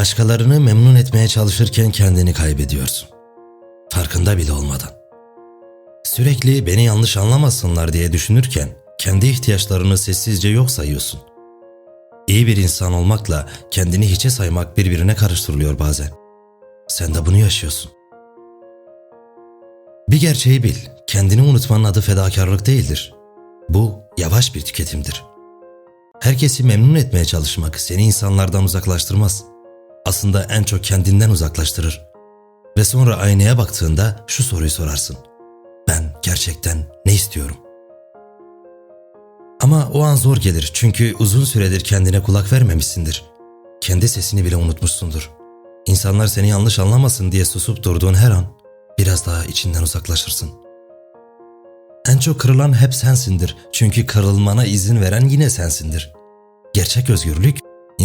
Başkalarını memnun etmeye çalışırken kendini kaybediyorsun. Farkında bile olmadan. Sürekli beni yanlış anlamasınlar diye düşünürken kendi ihtiyaçlarını sessizce yok sayıyorsun. İyi bir insan olmakla kendini hiçe saymak birbirine karıştırılıyor bazen. Sen de bunu yaşıyorsun. Bir gerçeği bil, kendini unutmanın adı fedakarlık değildir. Bu yavaş bir tüketimdir. Herkesi memnun etmeye çalışmak seni insanlardan uzaklaştırmaz. Aslında en çok kendinden uzaklaştırır. Ve sonra aynaya baktığında şu soruyu sorarsın. Ben gerçekten ne istiyorum? Ama o an zor gelir çünkü uzun süredir kendine kulak vermemişsindir. Kendi sesini bile unutmuşsundur. İnsanlar seni yanlış anlamasın diye susup durduğun her an biraz daha içinden uzaklaşırsın. En çok kırılan hep sensindir. Çünkü kırılmana izin veren yine sensindir. Gerçek özgürlük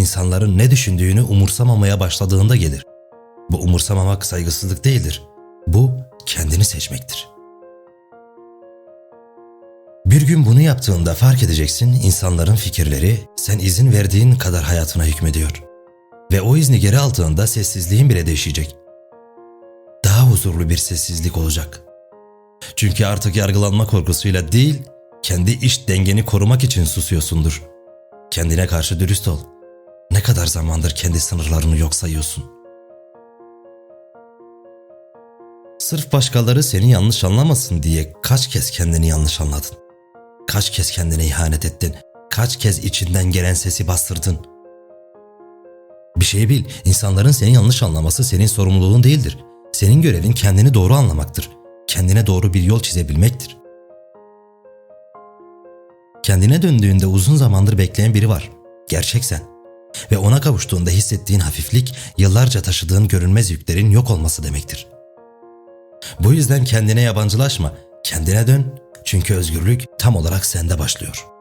insanların ne düşündüğünü umursamamaya başladığında gelir. Bu umursamamak saygısızlık değildir. Bu kendini seçmektir. Bir gün bunu yaptığında fark edeceksin insanların fikirleri sen izin verdiğin kadar hayatına hükmediyor. Ve o izni geri aldığında sessizliğin bile değişecek. Daha huzurlu bir sessizlik olacak. Çünkü artık yargılanma korkusuyla değil, kendi iç dengeni korumak için susuyorsundur. Kendine karşı dürüst ol. Ne kadar zamandır kendi sınırlarını yok sayıyorsun? Sırf başkaları seni yanlış anlamasın diye kaç kez kendini yanlış anladın? Kaç kez kendine ihanet ettin? Kaç kez içinden gelen sesi bastırdın? Bir şey bil, insanların seni yanlış anlaması senin sorumluluğun değildir. Senin görevin kendini doğru anlamaktır. Kendine doğru bir yol çizebilmektir. Kendine döndüğünde uzun zamandır bekleyen biri var. Gerçek sen. Ve ona kavuştuğunda hissettiğin hafiflik, yıllarca taşıdığın görünmez yüklerin yok olması demektir. Bu yüzden kendine yabancılaşma, kendine dön. Çünkü özgürlük tam olarak sende başlıyor.''